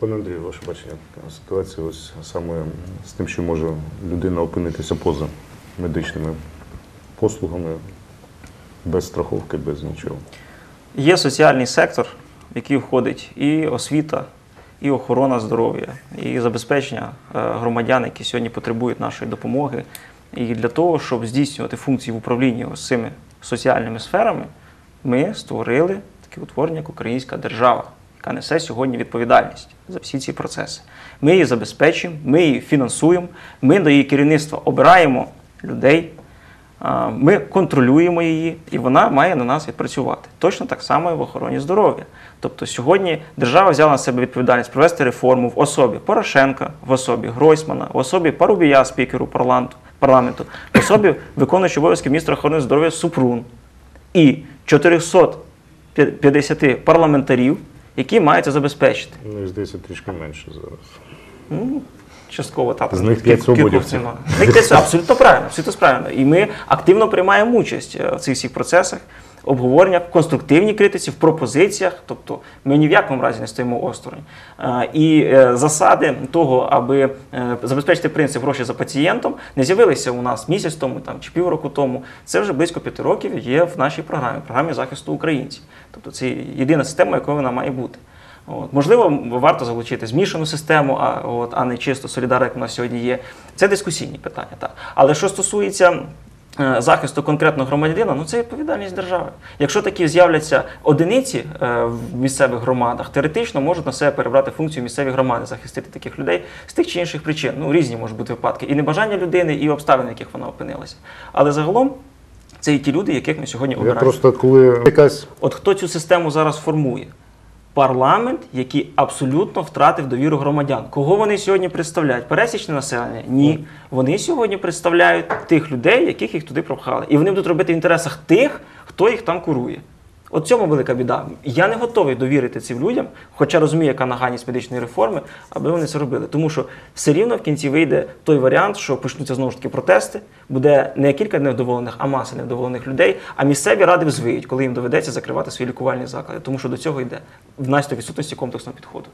Пане Андрію, ваше бачення ситуації ось саме з тим, що може людина опинитися поза медичними послугами, без страховки, без нічого. Є соціальний сектор, в який входить і освіта, і охорона здоров'я, і забезпечення е, громадян, які сьогодні потребують нашої допомоги. І для того, щоб здійснювати функції в управлінні ось цими соціальними сферами, ми створили таке утворення як Українська держава, яка несе сьогодні відповідальність за всі ці процеси. Ми її забезпечуємо, ми її фінансуємо, ми до її керівництва обираємо людей, Ми контролюємо її, і вона має на нас відпрацювати. Точно так само і в охороні здоров'я. Тобто сьогодні держава взяла на себе відповідальність провести реформу в особі Порошенка, в особі Гройсмана, в особі Парубія, спікеру парламенту, в особі виконуючого обов'язки міністра охорони здоров'я Супрун і 450 парламентарів, які мають це забезпечити. Ну здається, трішки менше зараз. Ну, частково так. З них Кіль- п'ять кількох свободівців. З них п'ять- Абсолютно правильно, абсолютно правильно. І ми активно приймаємо участь е, в цих всіх процесах. Обговорення в конструктивній критиці, в пропозиціях, тобто ми ні в якому разі не стоїмо осторонь. І е, засади того, аби е, забезпечити принцип гроші за пацієнтом, не з'явилися у нас місяць тому там, чи півроку тому. Це вже близько п'яти років є в нашій програмі, програмі захисту українців. Тобто це єдина система, якою вона має бути. От. Можливо, варто залучити змішану систему, а, от, а не чисто солідарну, як у нас сьогодні є. Це дискусійні питання. Так. Але що стосується захисту конкретного громадянина, ну це відповідальність держави. Якщо такі з'являться одиниці е, в місцевих громадах, теоретично можуть на себе перебрати функцію місцеві громади, захистити таких людей з тих чи інших причин. Ну, різні можуть бути випадки. І небажання людини, і обставини, в яких вона опинилася. Але загалом це і ті люди, яких ми сьогодні Я обираємо. просто коли якась От хто цю систему зараз формує? Парламент, який абсолютно втратив довіру громадян. Кого вони сьогодні представляють? Пересічне населення? Ні. Вони сьогодні представляють тих людей, яких їх туди пропхали. І вони будуть робити в інтересах тих, хто їх там курує. От цьому велика біда. Я не готовий довірити цим людям, хоча розумію, яка наганість медичної реформи, аби вони це робили. Тому що все рівно в кінці вийде той варіант, що почнуться знову ж таки протести, буде не кілька невдоволених, а маса невдоволених людей. А місцеві ради взвиють, коли їм доведеться закривати свої лікувальні заклади, тому що до цього йде в настій відсутності комплексного підходу.